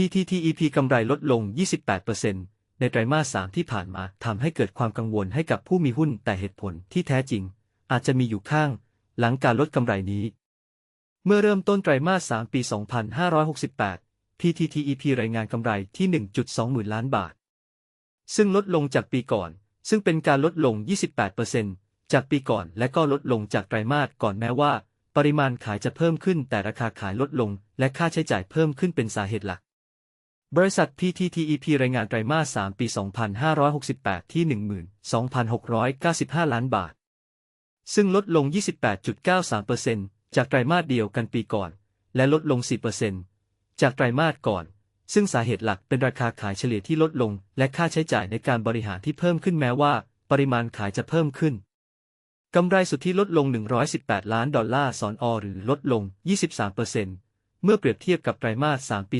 PTTEP กำไรลดลง 28%ในไตรมาส 3 ที่ผ่านมาทำให้เกิดความกังวลให้กับผู้มีหุ้นแต่เหตุผลที่แท้จริง อาจจะมีอยู่ข้าง หลังการลดกำไรนี้ เมื่อเริ่มต้นไตรมาส 3 ปี 2568 PTTEP รายงานกำไรที่ 1.2 หมื่นล้านบาท ซึ่งลดลงจากปีก่อน ซึ่งเป็นการลดลง 28%จากปีก่อนและก็ลดลงจากไตรมาสก่อนแม้ว่า ปริมาณขายจะเพิ่มขึ้นแต่ราคาขายลดลง และค่าใช้จ่ายเพิ่มขึ้นเป็นสาเหตุหลัก บริษัท PTTEP รายงานไตรมาส 3 ปี 2568 ที่ 12,695 ล้านบาท ซึ่งลดลง 28.93%จากไตรมาสเดียวกันปีก่อน และลดลง 4%จากไตรมาสก่อน ซึ่งสาเหตุหลักเป็นราคาขายเฉลี่ยที่ลดลง และค่าใช้จ่ายในการบริหารที่เพิ่มขึ้นแม้ว่า ปริมาณขายจะเพิ่มขึ้น กำไรสุทธิลดลง 118 ล้านดอลลาร์สอนอหรือลดลง 23% เมื่อเปรียบเทียบกับไตรมาส 3 ปี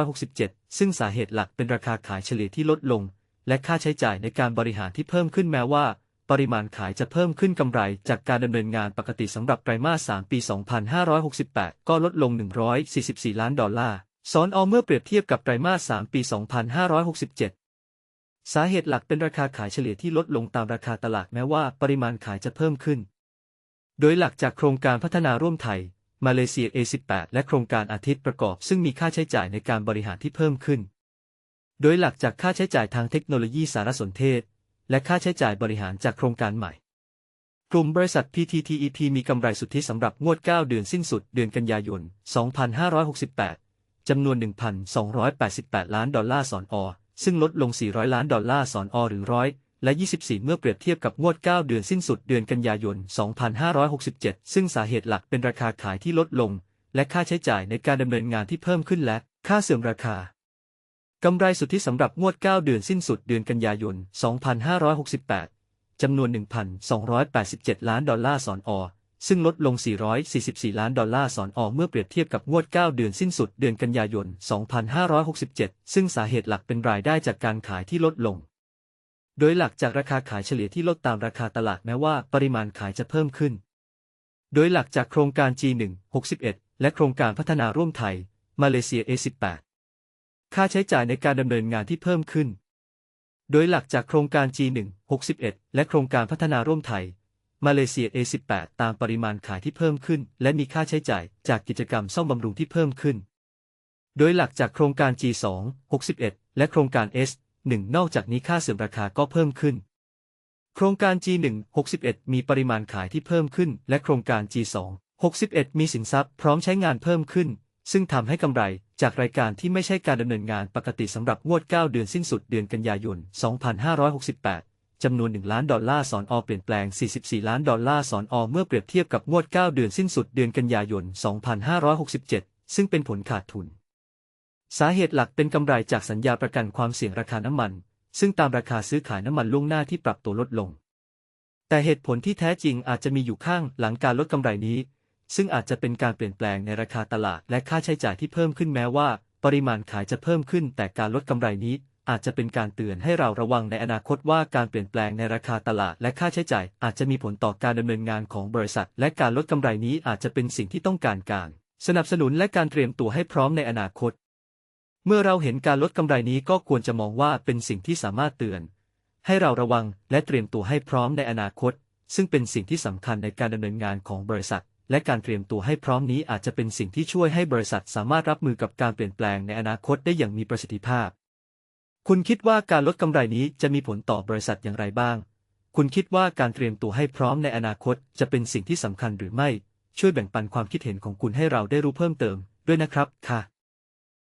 2567 ซึ่งสาเหตุหลักเป็นราคาขายเฉลี่ยที่ลดลง และค่าใช้จ่ายในการบริหารที่เพิ่มขึ้นแม้ว่า ปริมาณขายจะเพิ่มขึ้นกำไรจากการดำเนินงานปกติสำหรับไตรมาส 3 ปี 2568 ก็ลดลง 144 ล้านดอลลาร์สอนอเมื่อเปรียบเทียบกับไตรมาส 3 ปี 2567สาเหตุหลักเป็นราคาขายเฉลี่ยที่ลดลงตามราคาตลาดแม้ว่าปริมาณขายจะเพิ่มขึ้น โดยหลักจากโครงการพัฒนาร่วมไทย มาเลเซีย A18 และโครงการอาทิตย์ประกอบซึ่งมีค่าใช้จ่ายในการบริหารที่เพิ่มขึ้น โดยหลักจากค่าใช้จ่ายทางเทคโนโลยีสารสนเทศ และค่าใช้จ่ายบริหารจากโครงการใหม่ กลุ่มบริษัท PTTEP มีกำไรสุทธิสำหรับงวด 9 เดือนสิ้นสุดเดือนกันยายน 2568 จำนวน 1,288 ล้านดอลลาร์สอนอ ซึ่งลดลง 400 ล้านดอลลาร์สอนอหรือร้อย และ 24 เมื่อเปรียบเทียบกับงวด 9 เดือนสิ้นสุดเดือนกันยายน 2567 ซึ่งสาเหตุหลักเป็นราคาขายที่ลดลง และค่าใช้จ่ายในการดำเนินงานที่เพิ่มขึ้นและ ค่าเสื่อมราคากำไรสุทธิสำหรับงวด 9 เดือนสิ้นสุดเดือนกันยายน 2568 จำนวน 1,287 ล้านดอลลาร์สอนอ ซึ่งลดลง 444 ล้านดอลลาร์สอนอ เมื่อเปรียบเทียบกับงวด 9 เดือนสิ้นสุดเดือนกันยายน 2567 ซึ่งสาเหตุหลักเป็นรายได้จากการขายที่ลดลง โดยหลักจากราคาขายเฉลี่ยที่ลดตามราคาตลาดแม้ว่าปริมาณขายจะเพิ่มขึ้น โดยหลักจากโครงการ G1 61 และโครงการพัฒนาร่วมไทย มาเลเซีย A18 ค่าใช้จ่ายในการดำเนินงานที่เพิ่มขึ้น โดยหลักจากโครงการ G1 61 และโครงการพัฒนาร่วมไทย มาเลเซีย A18 ตามปริมาณขายที่เพิ่มขึ้น และมีค่าใช้จ่ายจากกิจกรรมซ่อมบำรุงที่เพิ่มขึ้น โดยหลักจากโครงการ G2 61 และโครงการ S S1 นอกจากนี้ค่าเสื่อมราคาก็เพิ่มขึ้น โครงการ G1 61 มีปริมาณขายที่เพิ่มขึ้น และโครงการ G2 61 มีสินทรัพย์พร้อมใช้งานเพิ่มขึ้น ซึ่งทำให้กำไรจากรายการที่ไม่ใช่การดำเนินงานปกติสำหรับงวด 9 เดือนสิ้นสุดเดือนกันยายน 2568 จำนวน 1 ล้านดอลลาร์สอนอเปลี่ยนแปลง 44 ล้านดอลลาร์สอนอเมื่อเปรียบเทียบกับงวด 9 เดือนสิ้นสุดเดือนกันยายน 2567 ซึ่งเป็นผลขาดทุน สาเหตุหลักเป็นกำไรจากสัญญาประกันความเสี่ยงราคาน้ำมัน ซึ่งตามราคาซื้อขายน้ำมันล่วงหน้าที่ปรับตัวลดลง แต่เหตุผลที่แท้จริงอาจจะมีอยู่ข้างหลังการลดกำไรนี้ ซึ่งอาจจะเป็นการเปลี่ยนแปลงในราคาตลาดและค่าใช้จ่ายที่เพิ่มขึ้นแม้ว่า ปริมาณขายจะเพิ่มขึ้น แต่การลดกำไรนี้อาจจะเป็นการเตือนให้เราระวังในอนาคตว่าการเปลี่ยนแปลงในราคาตลาดและค่าใช้จ่าย อาจจะมีผลต่อการดำเนินงานของบริษัท และการลดกำไรนี้อาจจะเป็นสิ่งที่ต้องการการ สนับสนุนและการเตรียมตัวให้พร้อมในอนาคต เมื่อเราเห็นการลดกำไรนี้ก็ควรจะมองว่าเป็นสิ่งที่สามารถเตือน ให้เราระวังและเตรียมตัวให้พร้อมในอนาคต ซึ่งเป็นสิ่งที่สำคัญในการดำเนินงานของบริษัท และการเตรียมตัวให้พร้อมนี้อาจจะเป็นสิ่งที่ช่วยให้บริษัทสามารถรับมือกับการเปลี่ยนแปลงในอนาคตได้อย่างมีประสิทธิภาพ คุณคิดว่าการลดกำไรนี้จะมีผลต่อบริษัทอย่างไรบ้าง คุณคิดว่าการเตรียมตัวให้พร้อมในอนาคตจะเป็นสิ่งที่สำคัญหรือไม่ ช่วยแบ่งปันความคิดเห็นของคุณให้เราได้รู้เพิ่มเติมด้วยนะครับค่ะ